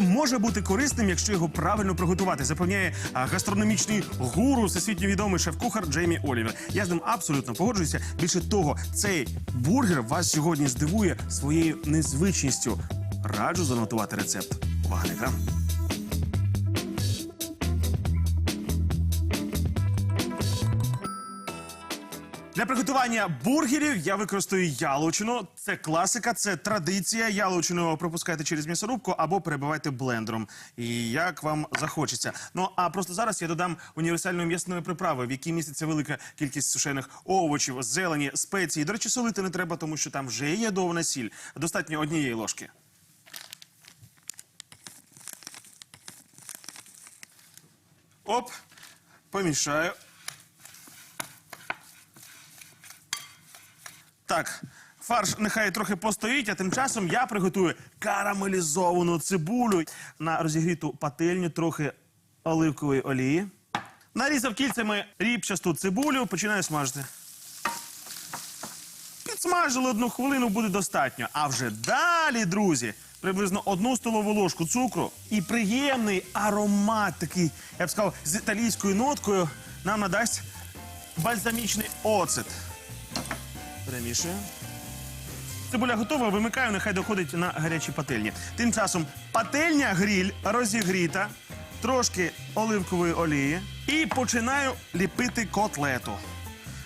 Може бути корисним, якщо його правильно приготувати. Запевняє гастрономічний гуру, всесвітньо відомий шеф-кухар Джеймі Олівер. Я з ним абсолютно погоджуюся. Більше того, цей бургер вас сьогодні здивує своєю незвичністю. Раджу занотувати рецепт. Увага на екран. Для приготування бургерів я використаю яловичину. Це класика, це традиція. Яловичину пропускайте через м'ясорубку або перебивайте блендером. І як вам захочеться. Ну а просто зараз я додам універсальної м'ясної приправи, в якій міститься велика кількість сушених овочів, зелені, спеції. До речі, солити не треба, тому що там вже є довна сіль. Достатньо однієї ложки. Оп, помішаю. Так, фарш нехай трохи постоїть, а тим часом я приготую карамелізовану цибулю на розігріту пательню, трохи оливкової олії. Нарізав кільцями ріпчасту цибулю, починаю смажити. Підсмажили одну хвилину, буде достатньо. А вже далі, друзі, приблизно одну столову ложку цукру і приємний аромат, такий, я б сказав, з італійською ноткою нам надасть бальзамічний оцет. Перемішую. Цибуля готова, вимикаю, нехай доходить на гарячі пательні. Тим часом пательня гріль розігріта, трошки оливкової олії і починаю ліпити котлету.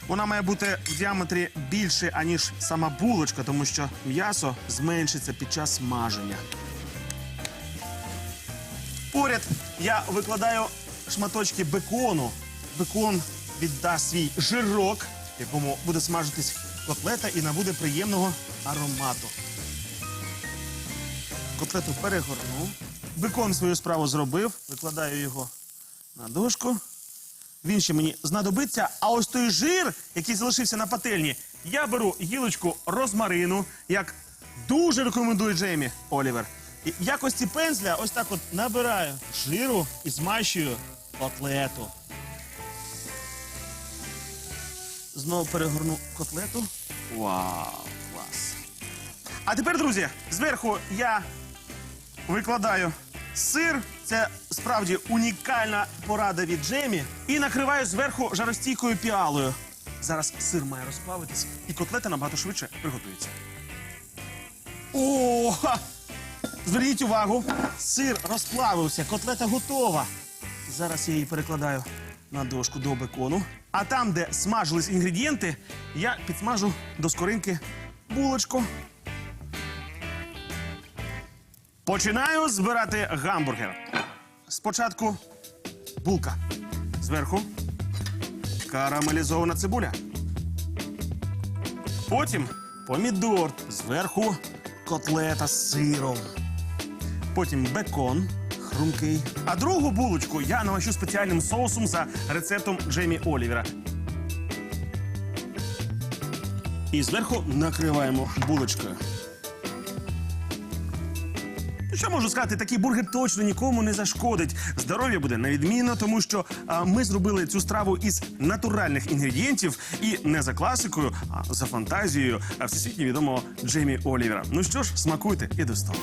Вона має бути в діаметрі більше, аніж сама булочка, тому що м'ясо зменшиться під час смаження. Поряд я викладаю шматочки бекону. Бекон віддасть свій жирок, якому буде смажитись котлета і набуде приємного аромату. Котлету перегорнув. Бекон свою справу зробив, викладаю його на дошку. Він ще мені знадобиться. А ось той жир, який залишився на пательні, я беру гілочку розмарину, як дуже рекомендує Джеймі Олівер. І якості пензля ось так от набираю жиру і змащую котлету. Знову перегорну котлету. Вау, клас. А тепер, друзі, зверху я викладаю сир. Це справді унікальна порада від Джемі. І накриваю зверху жаростійкою піалою. Зараз сир має розплавитись, і котлета набагато швидше приготується. О! ха! Зверніть увагу, сир розплавився, котлета готова. Зараз я її перекладаю на дошку до бекону. А там, де смажились інгредієнти, я підсмажу до скоринки булочку. Починаю збирати гамбургер. Спочатку булка. Зверху карамелізована цибуля. Потім помідор. Зверху котлета з сиром. Потім бекон хрумкий. А другу булочку я намащу спеціальним соусом за рецептом Джеймі Олівера. І зверху накриваємо булочкою. Ну, Що можу сказати, такий бургер точно нікому не зашкодить. Здоров'я буде невідмінно, тому що а, ми зробили цю страву із натуральних інгредієнтів і не за класикою, а за фантазією всесвітньо відомого Джеймі Олівера. Ну що ж, смакуйте і до столу.